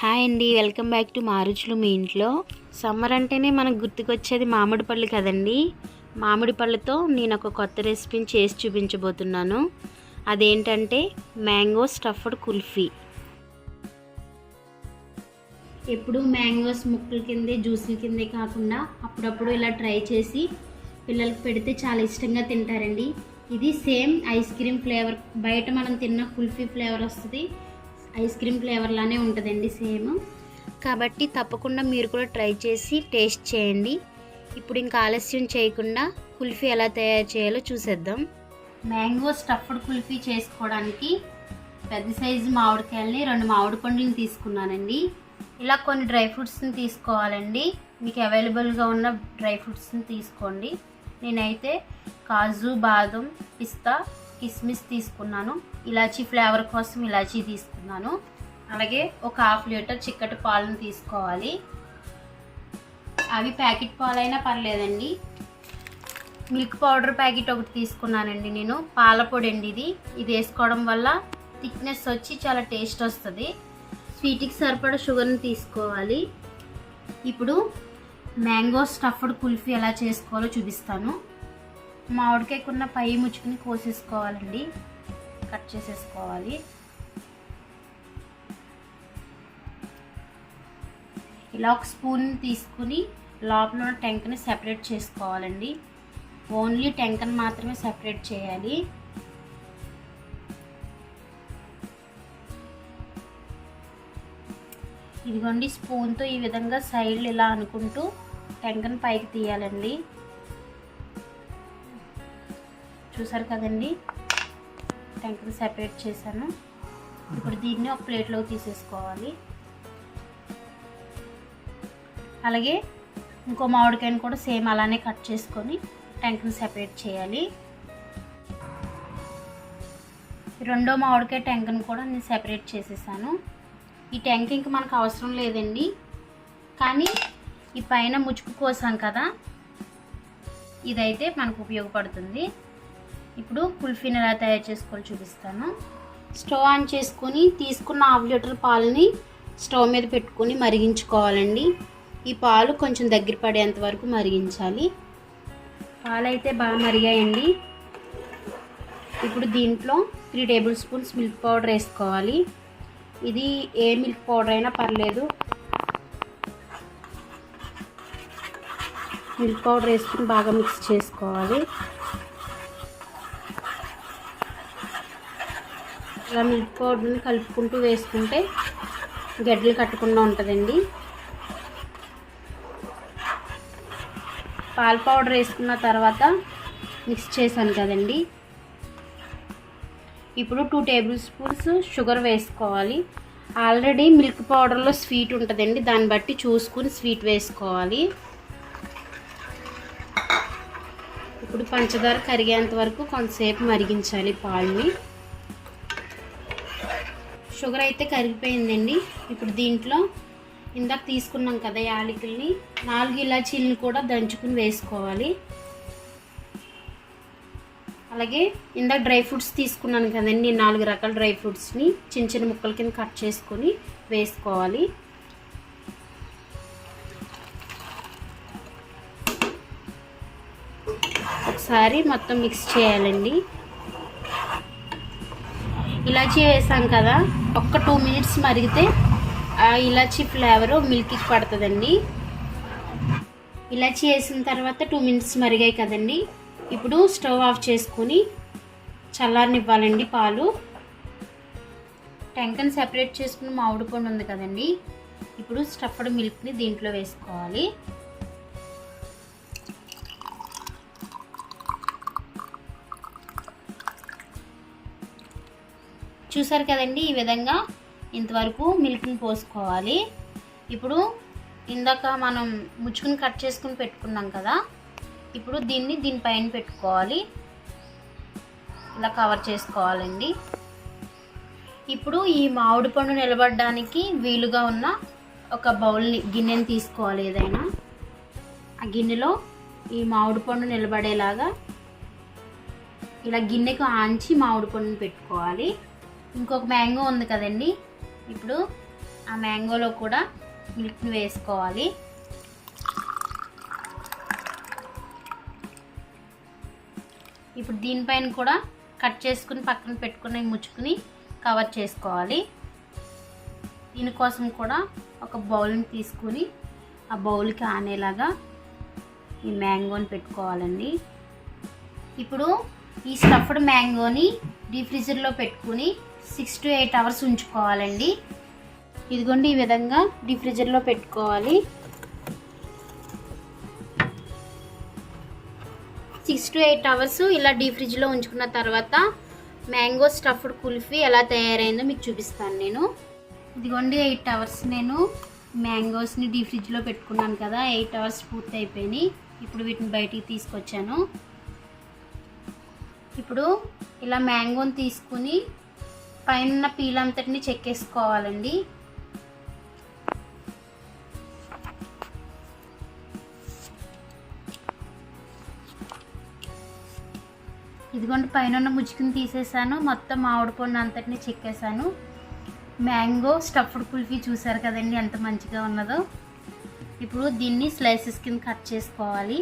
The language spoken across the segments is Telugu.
హాయ్ అండి వెల్కమ్ బ్యాక్ టు మారుచులు మీ ఇంట్లో. సమ్మర్ అంటేనే మనకు గుర్తుకొచ్చేది మామిడి పళ్ళు కదండి. మామిడి పళ్ళతో నేను ఒక కొత్త రెసిపీని చేసి చూపించబోతున్నాను. అదేంటంటే మ్యాంగో స్టఫ్డ్ కుల్ఫీ. ఎప్పుడు మ్యాంగోస్ ముక్కల కిందే జ్యూసుల కిందే కాకుండా అప్పుడప్పుడు ఇలా ట్రై చేసి పిల్లలకు పెడితే చాలా ఇష్టంగా తింటారండి. ఇది సేమ్ ఐస్ క్రీమ్ ఫ్లేవర్ బయట మనం తిన్న కుల్ఫీ ఫ్లేవర్ వస్తుంది. ఐస్ క్రీమ్ ఫ్లేవర్లానే ఉంటుందండి సేమ్. కాబట్టి తప్పకుండా మీరు కూడా ట్రై చేసి టేస్ట్ చేయండి. ఇప్పుడు ఇంకా ఆలస్యం చేయకుండా కుల్ఫీ ఎలా తయారు చేయాలో చూసేద్దాం. మ్యాంగో స్టఫ్డ్ కుల్ఫీ చేసుకోవడానికి పెద్ద సైజు మామిడికాయలని రెండు మామిడి పండుని తీసుకున్నానండి. ఇలా కొన్ని డ్రై ఫ్రూట్స్ని తీసుకోవాలండి. మీకు అవైలబుల్గా ఉన్న డ్రై ఫ్రూట్స్ని తీసుకోండి. నేనైతే కాజు బాదం పిస్తా కిస్మిస్ తీసుకున్నాను. ఇలాచీ ఫ్లేవర్ కోసం ఇలాచీ తీసుకున్నాను. అలాగే ఒక హాఫ్ లీటర్ చిక్కటి పాలను తీసుకోవాలి. అవి ప్యాకెట్ పాలైనా పర్లేదండి. మిల్క్ పౌడర్ ప్యాకెట్ ఒకటి తీసుకున్నానండి నేను. పాలపొడి అండి ఇది. ఇది వేసుకోవడం వల్ల థిక్నెస్ వచ్చి చాలా టేస్ట్ వస్తుంది. స్వీట్కి సరిపడా షుగర్ని తీసుకోవాలి. ఇప్పుడు మ్యాంగో స్టఫ్డ్ కుల్ఫీ ఎలా చేసుకోవాలో చూపిస్తాను. మామిడికాయకున్న పై ముచ్చుకుని కోసేసుకోవాలండి. కట్ చేసేసుకోవాలి. ఇలా ఒక స్పూన్ తీసుకుని లోపల ఉన్న టెంకని సెపరేట్ చేసుకోవాలండి. ఓన్లీ టెంకని మాత్రమే సెపరేట్ చేయాలి. ఇదిగోండి స్పూన్తో ఈ విధంగా సైడ్లు ఇలా అనుకుంటూ టెంకను పైకి తీయాలండి. చూసారు కదండి? టెంకను సెపరేట్ చేశాను. ఇప్పుడు దీన్ని ఒక ప్లేట్లోకి తీసేసుకోవాలి. అలాగే ఇంకో మామిడికాయను కూడా సేమ్ అలానే కట్ చేసుకొని ట్యాంక్ని సెపరేట్ చేయాలి. రెండో మామిడికాయ ట్యాంక్ని కూడా నేను సెపరేట్ చేసేసాను. ఈ ట్యాంక్ ఇంక మనకు అవసరం లేదండి. కానీ ఈ పైన ముచ్చుకు కోసాం కదా ఇదైతే మనకు ఉపయోగపడుతుంది. ఇప్పుడు కుల్ఫీని ఎలా తయారు చేసుకోవాలో చూపిస్తాను. స్టవ్ ఆన్ చేసుకొని తీసుకున్న హాఫ్ లీటర్ పాలని స్టవ్ మీద పెట్టుకొని మరిగించుకోవాలండి. ఈ పాలు కొంచెం దగ్గర పడేంత వరకు మరిగించాలి. పాలైతే బాగా మరిగాయండి. ఇప్పుడు దీంట్లో three tablespoons milk powder వేసుకోవాలి. ఇది ఏ మిల్క్ పౌడర్ అయినా పర్లేదు. మిల్క్ పౌడర్ వేసుకుని బాగా మిక్స్ చేసుకోవాలి. ఇలా మిల్క్ పౌడర్ని కలుపుకుంటూ వేసుకుంటే గడ్డలు కట్టకుండా ఉంటుందండి. పాల పౌడర్ వేసుకున్న తర్వాత మిక్స్ చేశాను కదండి. ఇప్పుడు టూ టేబుల్ స్పూన్స్ షుగర్ వేసుకోవాలి. ఆల్రెడీ మిల్క్ పౌడర్లో స్వీట్ ఉంటుందండి. దాన్ని బట్టి చూసుకుని స్వీట్ వేసుకోవాలి. ఇప్పుడు పంచదార కరిగేంత వరకు కొంతసేపు మరిగించాలి పాలని. షుగర్ అయితే కరిగిపోయిందండి. ఇప్పుడు దీంట్లో ఇందాక తీసుకున్నాం కదా యాలకుల్ని. నాలుగు ఇలాచీలను కూడా దంచుకుని వేసుకోవాలి. అలాగే ఇందాక డ్రై ఫ్రూట్స్ తీసుకున్నాను కదండి నాలుగు రకాల డ్రై ఫ్రూట్స్ని చిన్న చిన్న ముక్కల కింద కట్ చేసుకొని వేసుకోవాలి. ఒకసారి మొత్తం మిక్స్ చేయాలండి. ఇలాచీ వేసాం కదా ఒక్క టూ మినిట్స్ మరిగితే ఆ ఇలాచీ ఫ్లేవరు మిల్క్కి పడుతుందండి. ఇలాచీ వేసిన తర్వాత టూ మినిట్స్ మరిగాయి కదండి. ఇప్పుడు స్టవ్ ఆఫ్ చేసుకొని చల్లారనివ్వాలండి పాలు. టెంకని సెపరేట్ చేసుకుని మామిడి పండు ఉంది కదండి. ఇప్పుడు స్టఫ్డ్ మిల్క్ని దీంట్లో వేసుకోవాలి. చూసారు కదండి ఈ విధంగా ఇంతవరకు మిల్క్ని పోసుకోవాలి. ఇప్పుడు ఇందాక మనం ముచ్చుకుని కట్ చేసుకుని పెట్టుకున్నాం కదా ఇప్పుడు దీన్ని దీనిపైన పెట్టుకోవాలి. ఇలా కవర్ చేసుకోవాలండి. ఇప్పుడు ఈ మామిడి పండు నిలబడడానికి వీలుగా ఉన్న ఒక బౌల్ని గిన్నెని తీసుకోవాలి ఏదైనా. ఆ గిన్నెలో ఈ మామిడి పండు నిలబడేలాగా ఇలా గిన్నెకు ఆంచి మామిడి పండుని పెట్టుకోవాలి. ఇంకొక మ్యాంగో ఉంది కదండి. ఇప్పుడు ఆ మ్యాంగోలో కూడా మిల్క్ని వేసుకోవాలి. ఇప్పుడు దీనిపైన కూడా కట్ చేసుకుని పక్కన పెట్టుకుని ముచ్చుకుని కవర్ చేసుకోవాలి. దీనికోసం కూడా ఒక బౌల్ని తీసుకుని ఆ బౌల్కి ఆనేలాగా ఈ మ్యాంగోని పెట్టుకోవాలండి. ఇప్పుడు ఈ స్టఫ్డ్ మ్యాంగోని డీప్ ఫ్రీజర్లో పెట్టుకుని సిక్స్ టు ఎయిట్ అవర్స్ ఉంచుకోవాలండి. ఇదిగోండి ఈ విధంగా డీప్ పెట్టుకోవాలి. సిక్స్ టు ఎయిట్ అవర్స్ ఇలా డీ ఫ్రిడ్జ్లో ఉంచుకున్న తర్వాత మ్యాంగో స్టఫ్డ్ కుల్ఫీ ఎలా తయారైందో మీకు చూపిస్తాను నేను. ఇదిగోండి ఎయిట్ అవర్స్ నేను మ్యాంగోస్ని డీ ఫ్రిడ్జ్లో పెట్టుకున్నాను కదా ఎయిట్ అవర్స్ పూర్తి అయిపోయినాయి. ఇప్పుడు వీటిని బయటికి తీసుకొచ్చాను. ఇప్పుడు ఇలా మ్యాంగోని తీసుకుని పైన పీల్ అంతటిని చెక్కేసుకోవాలండి ఇదిగోండి పైన ఉన్న ముచ్చుకుని తీసేసాను. మొత్తం మామిడి పండు అంతటిని చెక్కేసాను మ్యాంగో స్టఫ్డ్ కుల్ఫీ చూసారు కదండి ఎంత మంచిగా ఉన్నదో. ఇప్పుడు దీన్ని స్లైసెస్ కింద కట్ చేసుకోవాలి.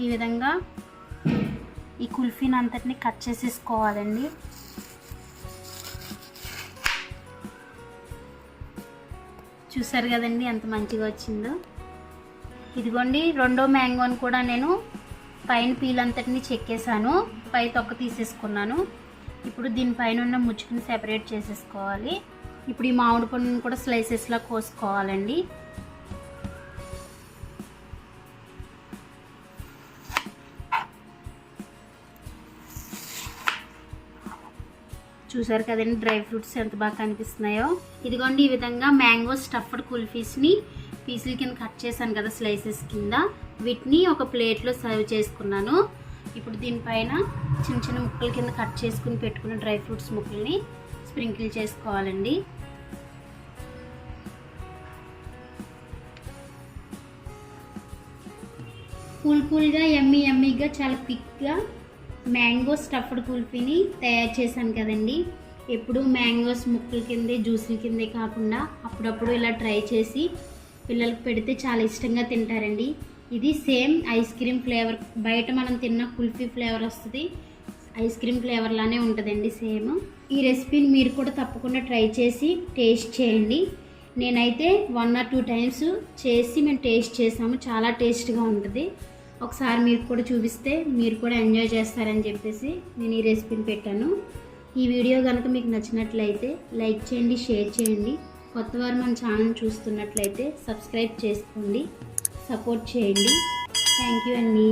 ఈ విధంగా ఈ కుల్ఫీని అంతటిని కట్ చేసేసుకోవాలండి. చూసారు కదండి ఎంత మంచిగా వచ్చిందో? ఇదిగోండి రెండో మ్యాంగోని కూడా నేను పైన పీల్ అంతటిని చెక్కేసాను పై తొక్క తీసేసుకున్నాను. ఇప్పుడు దీనిపైన ఉన్న ముచ్చుకుని సెపరేట్ చేసేసుకోవాలి. ఇప్పుడు ఈ మామిడి పండుని కూడా స్లైసెస్లా కోసుకోవాలండి. చూసారు కదండి డ్రై ఫ్రూట్స్ ఎంత బాగా కనిపిస్తున్నాయో. ఇదిగోండి ఈ విధంగా మ్యాంగో స్టఫ్డ్ కుల్ఫీస్ని పీసుల కింద కట్ చేశాను కదా స్లైసెస్ కింద. వీటిని ఒక ప్లేట్లో సర్వ్ చేసుకున్నాను. ఇప్పుడు దీనిపైన చిన్న చిన్న ముక్కల కింద కట్ చేసుకుని పెట్టుకున్న డ్రై ఫ్రూట్స్ ముక్కల్ని స్ప్రింకిల్ చేసుకోవాలండి. కూల్ కూల్గా ఎమ్మి ఎమ్మిగా చాలా క్విక్గా మ్యాంగో స్టఫ్డ్ కుల్ఫీని తయారు చేశాను కదండి. ఎప్పుడు మ్యాంగోస్ ముక్కల కిందే జ్యూసుల కిందే కాకుండా అప్పుడప్పుడు ఇలా ట్రై చేసి పిల్లలకు పెడితే చాలా ఇష్టంగా తింటారండి. ఇది సేమ్ ఐస్ క్రీమ్ ఫ్లేవర్ బయట మనం తిన్న కుల్ఫీ ఫ్లేవర్ వస్తుంది. ఐస్ క్రీమ్ ఫ్లేవర్ లానే ఉంటుందండి సేమ్. ఈ రెసిపీని మీరు కూడా తప్పకుండా ట్రై చేసి టేస్ట్ చేయండి. నేనైతే వన్ ఆర్ టూ టైమ్స్ చేసి మేము టేస్ట్ చేసాము. చాలా టేస్ట్గా ఉంటుంది. ఒకసారి మీకు కూడా చూపిస్తే మీరు కూడా ఎంజాయ్ చేస్తారని చెప్పేసి నేను ఈ రెసిపీని పెట్టాను. ఈ వీడియో కనుక మీకు నచ్చినట్లయితే లైక్ చేయండి షేర్ చేయండి. కొత్త వారు మన ఛానల్ చూస్తున్నట్లయితే సబ్స్క్రైబ్ చేసుకోండి సపోర్ట్ చేయండి. థ్యాంక్ యూ అండి.